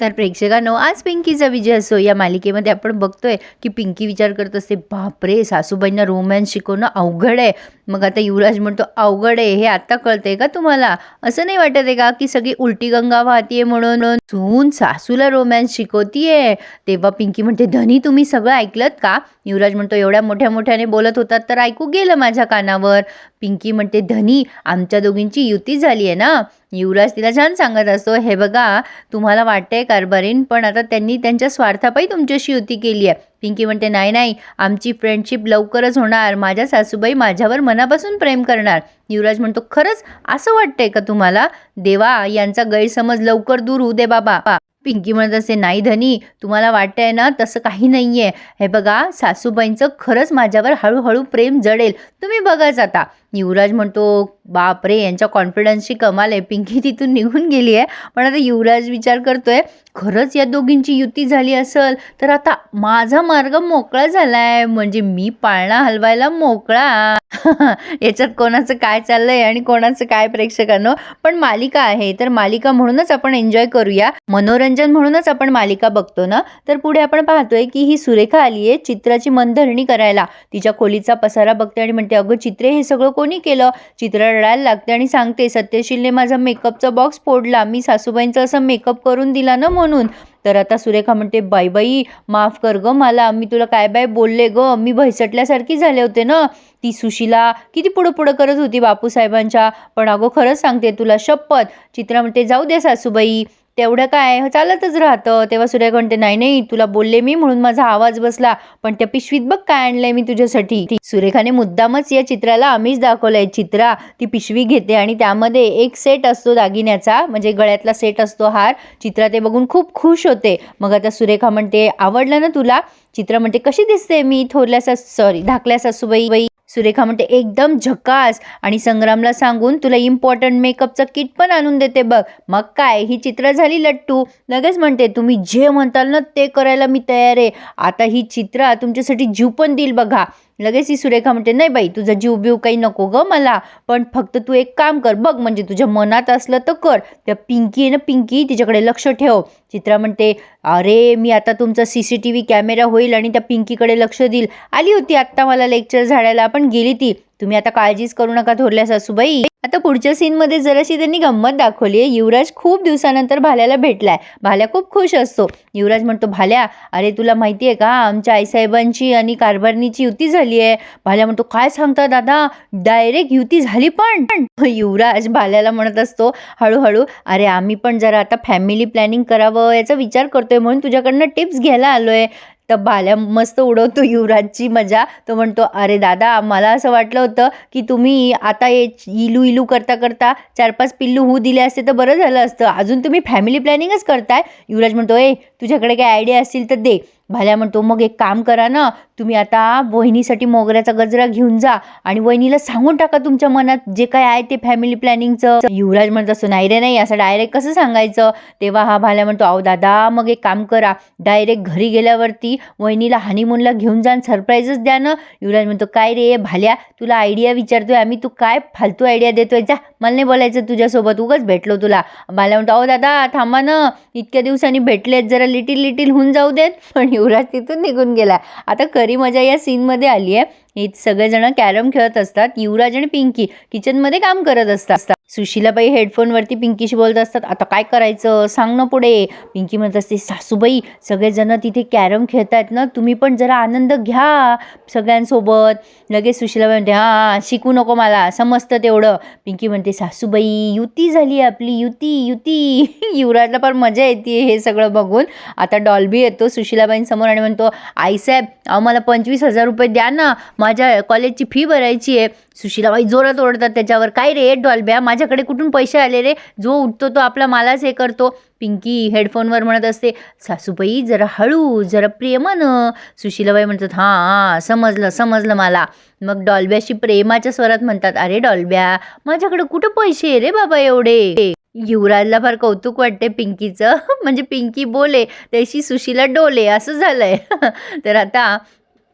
तर प्रेक्षकांनो आज पिंकीचा विजय असो या मालिकेमध्ये आपण बघतोय की पिंकी विचार करत असते बापरे सासूबाईंना रोमॅन्स शिकवणं अवघड आहे. मग आता युवराज म्हणतो अवघड आहे हे आता कळतंय का तुम्हाला? असं नाही वाटत आहे का की सगळी उलटी गंगा वाहतीये म्हणून? सून सासूला रोमॅन्स शिकवतीये. तेव्हा पिंकी म्हणते धनी तुम्ही सगळं ऐकलत का? युवराज म्हणतो एवढ्या मोठ्या मोठ्याने बोलत होतात तर ऐकू गेलं माझ्या कानावर. पिंकी म्हणते धनी आमच्या दोघींची युती झाली आहे ना? युवराज तिला छान सांगत असतो हे बघा तुम्हाला वाटतंय कारभारीन पण आता त्यांनी त्यांच्या स्वार्थापायी तुमच्याशी युती केली आहे पिंकी म्हणते नाही नाही आमची फ्रेंडशिप लवकरच होणार. माझ्या सासूबाई माझ्यावर मनापासून प्रेम करणार. युवराज म्हणतो खरंच? असं वाटतंय का तुम्हाला? देवा यांचा गैरसमज लवकर दूर होऊ दे बाबा. पिंकी म्हणत असे नाही धनी तुम्हाला वाटतंय ना तसं काही नाही आहे हे बघा सासूबाईंचं खरंच माझ्यावर हळूहळू प्रेम जडेल. तुम्ही बघाच आता. युवराज म्हणतो बापरे यांच्या कॉन्फिडन्सची कमाल आहे. पिंकी तिथून निघून गेली आहे. पण आता युवराज विचार करतोय खरंच या दोघींची युती झाली असेल तर आता माझा मार्ग मोकळा झाला आहे म्हणजे मी पाळणा हलवायला मोकळा. याच्यात कोणाचं काय चाललंय आणि कोणाचं काय प्रेक्षकांनो? पण मालिका आहे. तर मालिका म्हणूनच आपण एन्जॉय करूया. मनोरंजन म्हणूनच आपण मालिका बघतो ना? तर पुढे आपण पाहतोय की ही सुरेखा आली आहे चित्राची मनधरणी करायला. तिच्या खोलीचा पसारा बघते आणि म्हणते अगं चित्रे हे सगळं कोणी केलं? चित्र रडायला लागते आणि सांगते सत्यशीलने माझा मेकअपचा बॉक्स फोडला. मी सासूबाईंचा असं मेकअप करून दिला ना म्हणून. तर आता सुरेखा म्हणते बाई बाई माफ कर ग मला. मी तुला काय बाय बोलले ग? मी भैसटल्यासारखी झाले होते ना. ती सुशीला किती पुढं पुढं करत होती बापूसाहेबांच्या. पण अगो खरंच सांगते तुला शपथ. चित्रा म्हणते जाऊ दे सासूबाई. तेवढं काय? हो, चालतच राहतं. तेव्हा सूर्य म्हणते नाही नाही तुला बोलले मी म्हणून माझा आवाज बसला. पण त्या पिशवीत बघ काय आणलंय मी तुझ्यासाठी. सुरेखाने मुद्दामच या चित्राला आम्हीच दाखवलंय. चित्रा ती पिशवी घेते आणि त्यामध्ये एक सेट असतो दागिन्याचा. म्हणजे गळ्यातला सेट असतो हार. चित्रा ते बघून खूप खुश होते. मग आता सुरेखा म्हणते आवडलं ना तुला? चित्र म्हणते कशी दिसते मी? थोरल्या सॉरी धाकल्या सासूबाई बाई सुरेखा म्हणते एकदम झकास. आणि संग्रामला सांगून तुला इम्पॉर्टंट मेकअपचं किट पण आणून देते बघ. मग काय? ही चित्र झाली लट्टू. लगेच म्हणते तुम्ही जे म्हणताल ना ते करायला मी तयार आहे. आता ही चित्रा तुमच्यासाठी जीव पण देईल बघा. लगेच ही सुरेखा म्हणते नाही बाई तुझा जीव बीव काही नको ग मला पण फक्त तू एक काम कर बघ म्हणजे तुझ्या मनात असलं तर कर. त्या पिंकी आहे ना पिंकी तिच्याकडे लक्ष ठेव. चित्रा म्हणते अरे मी आता तुमचा C C T V camera होईल आणि त्या पिंकीकडे लक्ष देईल. आली होती आत्ता मला लेक्चर झाडायला पण गेली ती. तुम्ही आता काळजीच करू नका थोरल्या सासूबाई. आता पुढच्या सीनमध्ये जराशी त्यांनी गंमत दाखवली आहे. युवराज खूप दिवसानंतर भाल्याला भेटलाय. भाल्या खूप खुश असतो. युवराज म्हणतो भाल्या अरे तुला माहिती आहे का? आमच्या आईसाहेबांची आणि कारभारणीची युती झाली आहे. भाल्या म्हणतो काय सांगता दादा? डायरेक्ट युती झाली पण. युवराज भाल्याला म्हणत असतो हळूहळू अरे आम्ही पण जरा आता फॅमिली प्लॅनिंग करावं याचा विचार करतोय म्हणून तुझ्याकडनं टिप्स घ्यायला आलोय. तर भाल्या मस्त उडवतो युवराजची मजा. तो म्हणतो अरे दादा मला असं वाटलं होतं की तुम्ही आता हे इलू इलू करता करता चार पाच पिल्लू होऊ दिले असते तर बरं झालं असतं. अजून तुम्ही फॅमिली प्लॅनिंगच करताय. युवराज म्हणतो ए तुझ्याकडे काय आयडिया असतील तर दे. भाल्या म्हणतो मग एक काम करा ना तुम्ही आता वहिनीसाठी मोगऱ्याचा गजरा घेऊन जा आणि वहिनीला सांगून टाका तुमच्या मनात जे काय आहे ते फॅमिली प्लॅनिंगचं युवराज म्हणत असतो नाही रे नाही असं डायरेक्ट कसं सांगायचं? तेव्हा हा भाल्या म्हणतो अहो दादा मग एक काम करा डायरेक्ट घरी गेल्यावरती वहिनीला हनीमूनला घेऊन जा सरप्राईजच द्या ना. युवराज म्हणतो काय रे भाल्या तुला आयडिया विचारतोय आम्ही तू काय फालतू आयडिया देतोय? जा मला नाही बोलायचं तुझ्यासोबत उगाच भेटलो तुला. भाल्या म्हणतो अहो दादा थांबा ना इतक्या दिवसांनी भेटलेत जरा लिटिल लिटिल होऊन जाऊ देत. पण युवराज तिथून निघून गेला. आता खरी मजा या सीनमध्ये आली आहे हे सगळेजण कॅरम खेळत असतात. युवराज आणि पिंकी किचनमध्ये काम करत असतात. सुशीलाबाई हेडफोनवरती पिंकीशी बोलत असतात आता काय करायचं? सांग ना पुढे. पिंकी म्हणत असते सासूबाई सगळेजण तिथे कॅरम खेळतायत ना तुम्ही पण जरा आनंद घ्या सगळ्यांसोबत. लगेच सुशीलाबाई म्हणते हां शिकू नको मला समजतं तेवढं. पिंकी म्हणते सासूबाई युती झाली आपली युती युती. युवराजला पण मजा येते हे सगळं बघून. आता डॉल्बी येतो सुशीलाबाईंसमोर आणि म्हणतो आईसाहेब अहो मला पंचवीस हजार रुपये द्या ना माझ्या कॉलेजची फी भरायची आहे. सुशीलाबाई जोरात ओरडतात त्याच्यावर. काय रे डॉल्ब्या माझ्याकडे कुठून पैसे आले रे? जो उठतो तो आपला मालाच हे करतो. पिंकी हेडफोनवर म्हणत असते सासूबाई जरा हळू जरा प्रेमानं. सुशीलाबाई म्हणतात हां हां समजलं समजलं मला. मग डॉल्ब्याशी प्रेमाच्या स्वरात म्हणतात अरे डॉल्ब्या माझ्याकडे कुठं पैसे आहे रे बाबा एवढे? युवराजला फार कौतुक वाटते पिंकीचं. म्हणजे पिंकी बोले त्याशी सुशीला डोले असं झालंय. तर आता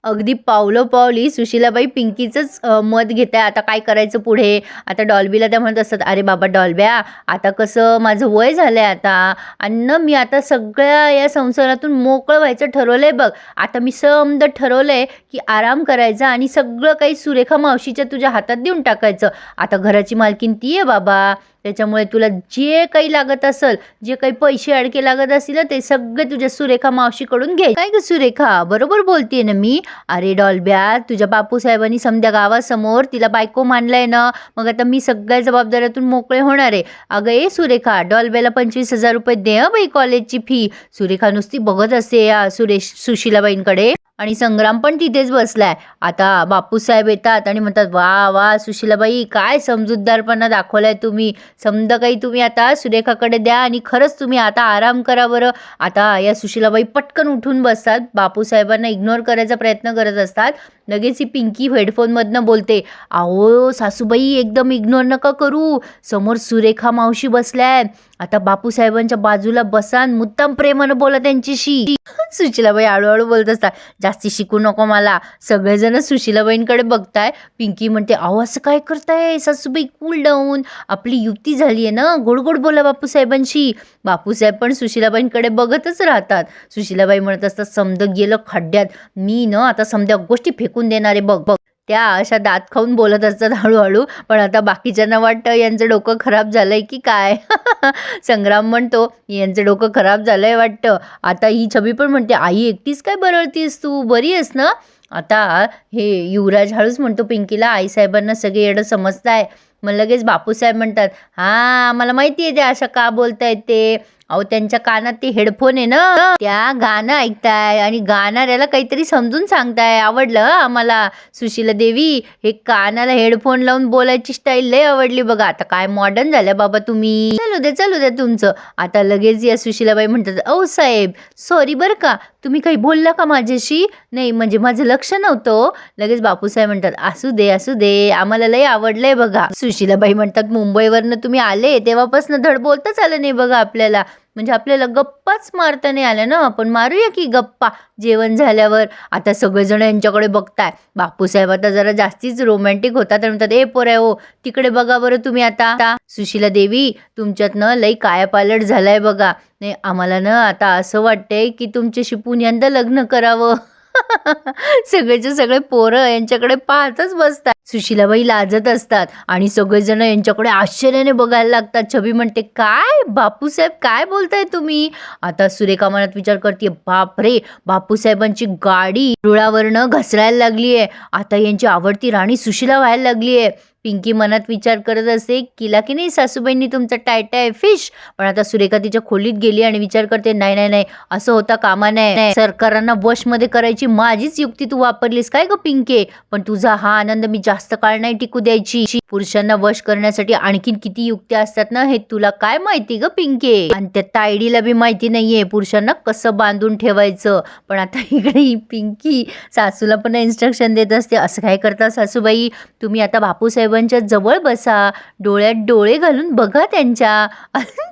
अगदी पावलो पावली सुशीलाबाई पिंकीचंच मत घेत आहे आता काय करायचं पुढे? आता डॉल्बीला त्या म्हणत असतात अरे बाबा डॉल्ब्या आता कसं माझं वय झालं आहे आता. आणि मी आता सगळ्या या संसारातून मोकळं व्हायचं ठरवलं आहे बघ. आता मी समद ठरवलं आहे की आराम करायचा आणि सगळं काही सुरेखा मावशीच्या तुझ्या हातात देऊन टाकायचं. आता घराची मालकीन ती आहे बाबा. त्याच्यामुळे तुला जे काही लागत असेल जे काही पैसे अडके लागत असतील ते सगळे तुझ्या सुरेखा मावशीकडून घे. काय ग सुरेखा? बरोबर बोलतीये ना मी? अरे डॉल्ब्या तुझ्या बापूसाहेबांनी समध्या गावासमोर तिला बायको मानलंय ना. मग आता मी सगळ्या जबाबदाऱ्यातून मोकळे होणार आहे. अगं ए सुरेखा डॉल्ब्याला पंचवीस हजार रुपये दे बाई कॉलेजची फी सुरेखा नुसती बघत असते या सुरेश सुशीलाबाईंकडे. आणि संग्राम पण तिथेच बसलाय. आता बापूसाहेब येतात आणि म्हणतात वा वा सुशीलाबाई काय समजूतदारपणा दाखवलाय तुम्ही. समद काही तुम्ही आता सुरेखाकडे द्या आणि खरंच तुम्ही आता आराम करा बरं. आता या सुशीलाबाई पटकन उठून बसतात. बापूसाहेबांना इग्नोर करायचा प्रयत्न करत असतात. लगेच ही पिंकी हेडफोनमधनं बोलते अहो सासूबाई एकदम इग्नोर नका करू. समोर सुरेखा मावशी बसल्याय. आता बापूसाहेबांच्या बाजूला बसान मुद्दाम प्रेमानं बोला त्यांच्याशी. सुशीलाबाई हळूहळू बोलत असतात जास्ती शिकू नको मला. सगळेजण सुशीलाबाईंकडे बघताय. पिंकी म्हणते अहो असं काय करताय? सासूबाई कूल डाऊन आपली युती झाली आहे ना? गोडगोड बोला बापूसाहेबांशी. बापूसाहेब पण सुशीलाबाईंकडे बघतच राहतात. सुशीलाबाई म्हणत असतात समद गेलं खड्ड्यात. मी न आता समद्या गोष्टी फेकून देणारे बघ बघ. त्या अशा दात खाऊन बोलत असतात हळूहळू. पण आता बाकीच्यांना वाटतं यांचं डोकं खराब झालंय की काय? संग्राम म्हणतो यांचं डोकं खराब झालंय वाटतं. आता ही छबी पण म्हणते आई एकटीच काय बरळतीस तू? बरी आहेस ना? आता हे युवराज हळूच म्हणतो पिंकीला आईसाहेबांना सगळे येडं समजताय. मग लगेच बापूसाहेब म्हणतात हां मला माहिती आहे ते अशा का बोलतायत ते. अहो त्यांच्या कानात ते हेडफोन आहे ना. त्या गाणं ऐकताय आणि गाणाऱ्याला काहीतरी समजून सांगताय. आवडलं हं आम्हाला. सुशीला देवी हे कानाला हेडफोन लावून बोलायची स्टाईल लय आवडली बघा. आता काय मॉडर्न झाल्या बाबा तुम्ही. चालू दे चालू दे तुमचं. आता लगेच या सुशीलाबाई म्हणतात अहो साहेब सॉरी बरं का. तुम्ही काही बोलला का माझ्याशी? नाही म्हणजे माझं लक्ष नव्हतं. लगेच बापूसाहेब म्हणतात असू दे असू दे. आम्हाला लय आवडलंय बघा. सुशीलाबाई म्हणतात मुंबईवरनं तुम्ही आले तेव्हापासून धड बोलताच आलं नाही बघा आपल्याला. म्हणजे आपल्याला गप्पाच मारता नाही आल्या ना. आपण मारूया की गप्पा जेवण झाल्यावर? आता सगळेजण यांच्याकडे बघताय. बापूसाहेब आता जरा जास्तीच रोमॅन्टिक होतात आणि म्हणतात ए पोऱ्या हो तिकडे बघा बरं तुम्ही आता. आता सुशीला देवी तुमच्यात ना लई कायापालट झालाय बघा. नाही आम्हाला ना आता असं वाटतंय की तुमच्याशी पुण्यांदा लग्न करावं. सगळेचे सगळे पोरं यांच्याकडे पाहतच बसतात. सुशीलाबाई लाजत असतात आणि सगळेजण यांच्याकडे आश्चर्याने बघायला लागतात. छबी म्हणते काय? बापूसाहेब काय बोलताय तुम्ही? आता सुरेखा मनात विचार करते बापरे! बापूसाहेबांची गाडी रुळावरनं घसरायला लागली आहे आता यांची आवडती राणी सुशीला व्हायला लागली आहे पिंकी मनात विचार करत असते किला की नाही सासूबाईंनी तुमचा टायटाय फिश? पण आता सुरेखा तिच्या खोलीत गेली आणि विचार करते नाही नाही नाही असं होता कामा नाही सरकारांना वशमध्ये करायची माझीच युक्ती तू वापरलीस काय ग पिंके? पण तुझा हा आनंद मी जास्त काळ नाही टिकू द्यायची. पुरुषांना वश करण्यासाठी आणखीन किती युक्त्या असतात ना हे तुला काय माहिती ग पिंके? आणि त्या तायडीला बी माहिती नाहीये पुरुषांना कसं बांधून ठेवायचं? पण आता इकडे पिंकी सासूला पण इन्स्ट्रक्शन देत असते असं काय करता सासूबाई? तुम्ही आता बापूसाहेब साहेबांच्या जवळ बसा. डोळ्यात डोळे घालून बघा त्यांच्या.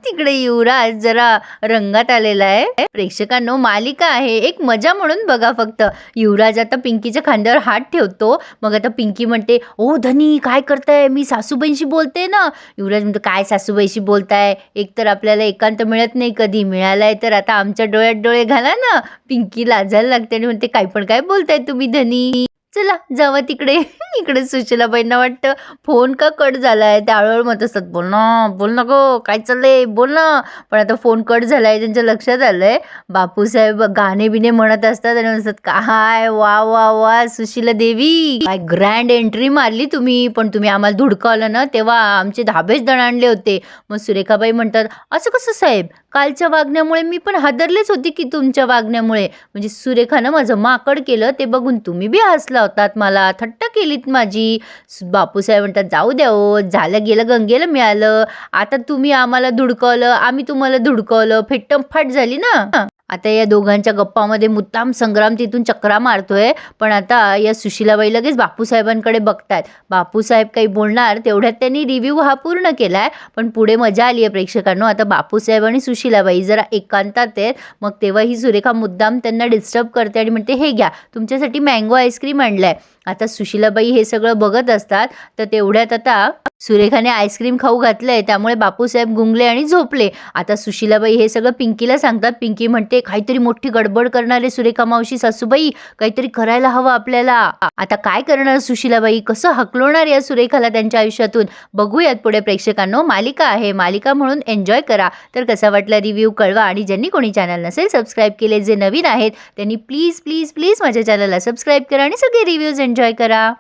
तिकडे युवराज जरा रंगात आलेला आहे. प्रेक्षकांनो मालिका आहे. एक मजा म्हणून बघा फक्त. युवराज आता पिंकीच्या खांद्यावर हात ठेवतो. मग आता पिंकी म्हणते ओ धनी काय करताय? मी सासूबाईंशी बोलते ना. युवराज म्हणतो काय सासूबाईशी बोलताय? एक तर आपल्याला एकांत मिळत नाही कधी. मिळालाय तर आता आमच्या डोळ्यात डोळे घाला ना. पिंकी लाजायला लागते आणि म्हणते काय पण काय बोलताय तुम्ही धनी? चला जावं तिकडे. इकडे सुशीलाबाईंना वाटतं फोन का कट झालाय? त्या हळूहळू म्हणत असतात बोल ना बोल ना गो काय चाललंय? बोल ना. पण आता फोन कट झालाय त्यांच्या लक्षात आलंय. बापूसाहेब गाणे बिणे म्हणत असतात आणि म्हणतात काय वा वा वा सुशीला देवी काय ग्रँड एंट्री मारली तुम्ही. पण तुम्ही आम्हाला धुडकावलं ना तेव्हा आमचे धाबेच दणाणले होते. मग सुरेखाबाई म्हणतात असं कसं साहेब? कालच्या वागण्यामुळे मी पण हादरलेच होती की तुमच्या वागण्यामुळे? म्हणजे सुरेखानं माझं माकड केलं ते बघून तुम्ही बी हसला लावतात. मला थट्ट केलीत माझी. बापूसाहेब म्हणतात जाऊ द्या हो झालं गेलं गंगेला मिळालं. आता तुम्ही आम्हाला धुडकवलं आम्ही तुम्हाला धुडकवलं. फेट्टम फाट झाली ना. आता या दोघांच्या गप्पामध्ये मुद्दाम संग्राम तिथून चक्रा मारतोय पण आता या सुशिलाबाई लगेच बापूसाहेबांकडे बघतायत. बापूसाहेब काही बोलणार तेवढ्यात त्यांनी रिव्ह्यू हा पूर्ण केलाय पण पुढे मजा आली आहे प्रेक्षकांनो. आता बापूसाहेब आणि सुशिलाबाई जरा एकांतात आहेत मग तेव्हा ही सुरेखा मुद्दाम त्यांना डिस्टर्ब करते आणि म्हणते हे घ्या तुमच्यासाठी मँगो आईस्क्रीम आणलाय. आता सुशिलाबाई हे सगळं बघत असतात तर तेवढ्यात आता सुरेखाने आईस्क्रीम खाऊ घातलंय त्यामुळे बापूसाहेब गुंगले आणि झोपले. आता सुशिलाबाई हे सगळं पिंकीला सांगतात. पिंकी म्हणते काहीतरी मोठी गडबड करणारे सुरेखा मावशी सासूबाई काहीतरी करायला हवं आपल्याला. आता काय करणार सुशिलाबाई? कसं हकलवणार या सुरेखाला त्यांच्या आयुष्यातून? बघूयात पुढे प्रेक्षकांनो. मालिका आहे. मालिका म्हणून एन्जॉय करा. तर कसा वाटला रिव्ह्यू कळवा. आणि ज्यांनी कोणी चॅनल नसेल सबस्क्राईब केले जे नवीन आहेत त्यांनी प्लीज प्लीज प्लीज माझ्या चॅनलला सबस्क्राईब करा आणि सगळे रिव्ह्यूज एन्जॉय करा.